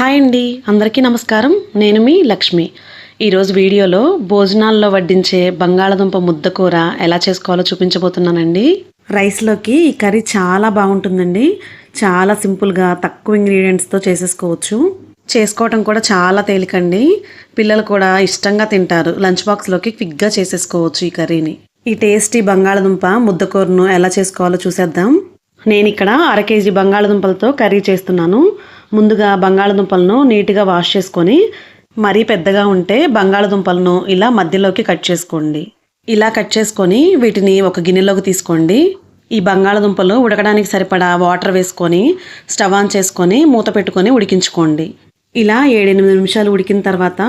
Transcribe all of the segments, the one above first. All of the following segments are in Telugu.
హాయ్ అండి అందరికీ నమస్కారం. నేను మీ లక్ష్మి. ఈరోజు వీడియోలో భోజనాల్లో వడ్డించే బంగాళదుంప ముద్దకూర ఎలా చేసుకోవాలో చూపించబోతున్నానండి. రైస్లోకి ఈ కర్రీ చాలా బాగుంటుందండి. చాలా సింపుల్గా తక్కువ ఇంగ్రీడియంట్స్తో చేసేసుకోవచ్చు. చేసుకోవటం కూడా చాలా తేలికండి. పిల్లలు కూడా ఇష్టంగా తింటారు. లంచ్ బాక్స్లోకి క్విక్గా చేసేసుకోవచ్చు ఈ కర్రీని. ఈ టేస్టీ బంగాళదుంప ముద్దకూరను ఎలా చేసుకోవాలో చూసేద్దాం. నేను ఇక్కడ అర కేజీ బంగాళదుంపలతో కర్రీ చేస్తున్నాను. ముందుగా బంగాళదుంపలను నీట్గా వాష్ చేసుకొని మరీ పెద్దగా ఉంటే బంగాళదుంపలను ఇలా మధ్యలోకి కట్ చేసుకోండి. ఇలా కట్ చేసుకొని వీటిని ఒక గిన్నెలోకి తీసుకోండి. ఈ బంగాళదుంపలు ఉడకడానికి సరిపడా వాటర్ వేసుకొని స్టవ్ ఆన్ చేసుకొని మూత పెట్టుకొని ఉడికించుకోండి. ఇలా ఏడెనిమిది నిమిషాలు ఉడికిన తర్వాత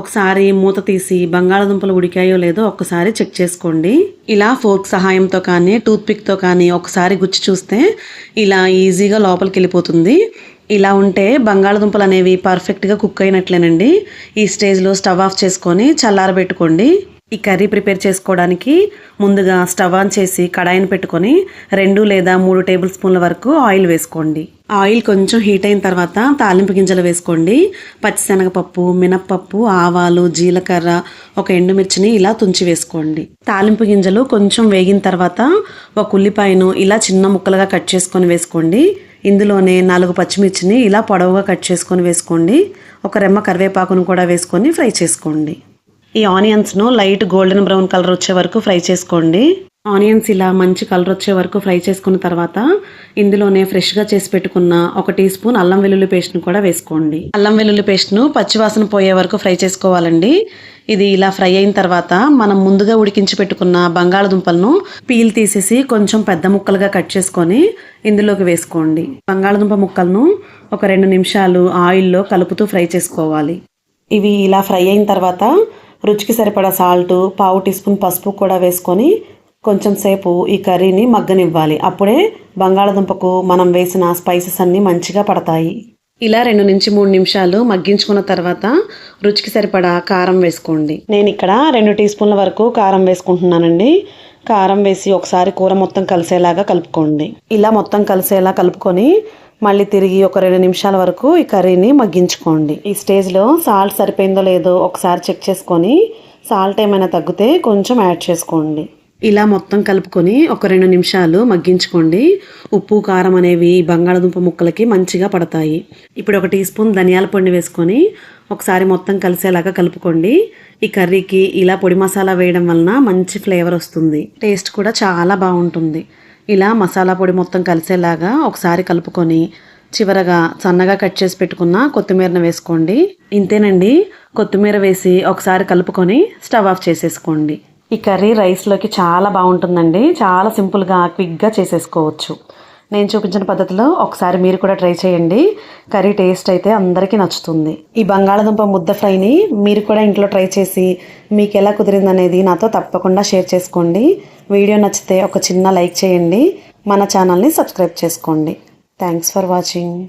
ఒకసారి మూత తీసి బంగాళదుంపలు ఉడికాయో లేదో ఒకసారి చెక్ చేసుకోండి. ఇలా ఫోర్క్ సహాయంతో కానీ టూత్పిక్తో కానీ ఒకసారి గుచ్చి చూస్తే ఇలా ఈజీగా లోపలికి వెళ్ళిపోతుంది. ఇలా ఉంటే బంగాళదుంపలు అనేవి పర్ఫెక్ట్గా కుక్ అయినట్లేనండి. ఈ స్టేజ్లో స్టవ్ ఆఫ్ చేసుకొని చల్లారబెట్టుకోండి. ఈ కర్రీ ప్రిపేర్ చేసుకోవడానికి ముందుగా స్టవ్ ఆన్ చేసి కడాయిని పెట్టుకొని రెండు లేదా మూడు టేబుల్ స్పూన్ల వరకు ఆయిల్ వేసుకోండి. ఆయిల్ కొంచెం హీట్ అయిన తర్వాత తాలింపు గింజలు వేసుకోండి. పచ్చిశనగపప్పు మినప్పప్పు ఆవాలు జీలకర్ర ఒక ఎండుమిర్చిని ఇలా తుంచి వేసుకోండి. తాలింపు గింజలు కొంచెం వేగిన తర్వాత ఒక ఉల్లిపాయను ఇలా చిన్న ముక్కలుగా కట్ చేసుకొని వేసుకోండి. ఇందులోనే నాలుగు పచ్చిమిర్చిని ఇలా పొడవుగా కట్ చేసుకొని వేసుకోండి. ఒక రెమ్మ కరివేపాకును కూడా వేసుకొని ఫ్రై చేసుకోండి. ఈ ఆనియన్స్ను లైట్ గోల్డెన్ బ్రౌన్ కలర్ వచ్చే వరకు ఫ్రై చేసుకోండి. ఆనియన్స్ ఇలా మంచి కలర్ వచ్చే వరకు ఫ్రై చేసుకున్న తర్వాత ఇందులోనే ఫ్రెష్గా చేసి పెట్టుకున్న ఒక టీ స్పూన్ అల్లం వెల్లుల్లి పేస్ట్ను కూడా వేసుకోండి. అల్లం వెల్లుల్లి పేస్ట్ను పచ్చివాసన పోయే వరకు ఫ్రై చేసుకోవాలండి. ఇది ఇలా ఫ్రై అయిన తర్వాత మనం ముందుగా ఉడికించి పెట్టుకున్న బంగాళదుంపలను పీల్ తీసేసి కొంచెం పెద్ద ముక్కలుగా కట్ చేసుకొని ఇందులోకి వేసుకోండి. బంగాళదుంప ముక్కలను ఒక రెండు నిమిషాలు ఆయిల్లో కలుపుతూ ఫ్రై చేసుకోవాలి. ఇవి ఇలా ఫ్రై అయిన తర్వాత రుచికి సరిపడా సాల్ట్ పావు టీ స్పూన్ పసుపు కూడా వేసుకొని కొంచెం సేపు ఈ కర్రీని మగ్గనివ్వాలి. అప్పుడే బంగాళదుంపకు మనం వేసిన స్పైసెస్ అన్నీ మంచిగా పడతాయి. ఇలా రెండు నుంచి మూడు నిమిషాలు మగ్గించుకున్న తర్వాత రుచికి సరిపడా కారం వేసుకోండి. నేను ఇక్కడ రెండు టీ స్పూన్ల వరకు కారం వేసుకుంటున్నానండి. కారం వేసి ఒకసారి కూర మొత్తం కలిసేలాగా కలుపుకోండి. ఇలా మొత్తం కలిసేలా కలుపుకొని మళ్ళీ తిరిగి ఒక రెండు నిమిషాల వరకు ఈ కర్రీని మగ్గించుకోండి. ఈ స్టేజ్లో సాల్ట్ సరిపోయిందో లేదో ఒకసారి చెక్ చేసుకొని సాల్ట్ ఏమైనా తగ్గితే కొంచెం యాడ్ చేసుకోండి. ఇలా మొత్తం కలుపుకొని ఒక రెండు నిమిషాలు మగ్గించుకోండి. ఉప్పు కారం అనేవి బంగాళదుంప ముక్కలకి మంచిగా పడతాయి. ఇప్పుడు ఒక టీ స్పూన్ ధనియాల పొడి వేసుకొని ఒకసారి మొత్తం కలిసేలాగా కలుపుకోండి. ఈ కర్రీకి ఇలా పొడి మసాలా వేయడం వలన మంచి ఫ్లేవర్ వస్తుంది. టేస్ట్ కూడా చాలా బాగుంటుంది. ఇలా మసాలా పొడి మొత్తం కలిసేలాగా ఒకసారి కలుపుకొని చివరగా సన్నగా కట్ చేసి పెట్టుకున్న కొత్తిమీరను వేసుకోండి. ఇంతేనండి. కొత్తిమీర వేసి ఒకసారి కలుపుకొని స్టవ్ ఆఫ్ చేసేసుకోండి. ఈ కర్రీ రైస్లోకి చాలా బాగుంటుందండి. చాలా సింపుల్గా క్విక్గా చేసేసుకోవచ్చు. నేను చూపించిన పద్ధతిలో ఒకసారి మీరు కూడా ట్రై చేయండి. కర్రీ టేస్ట్ అయితే అందరికీ నచ్చుతుంది. ఈ బంగాళదుంప ముద్ద ఫ్రైని మీరు కూడా ఇంట్లో ట్రై చేసి మీకు ఎలా కుదిరిందనేది నాతో తప్పకుండా షేర్ చేసుకోండి. వీడియో నచ్చితే ఒక చిన్న లైక్ చేయండి. మన ఛానల్ని సబ్స్క్రైబ్ చేసుకోండి. Thanks for watching.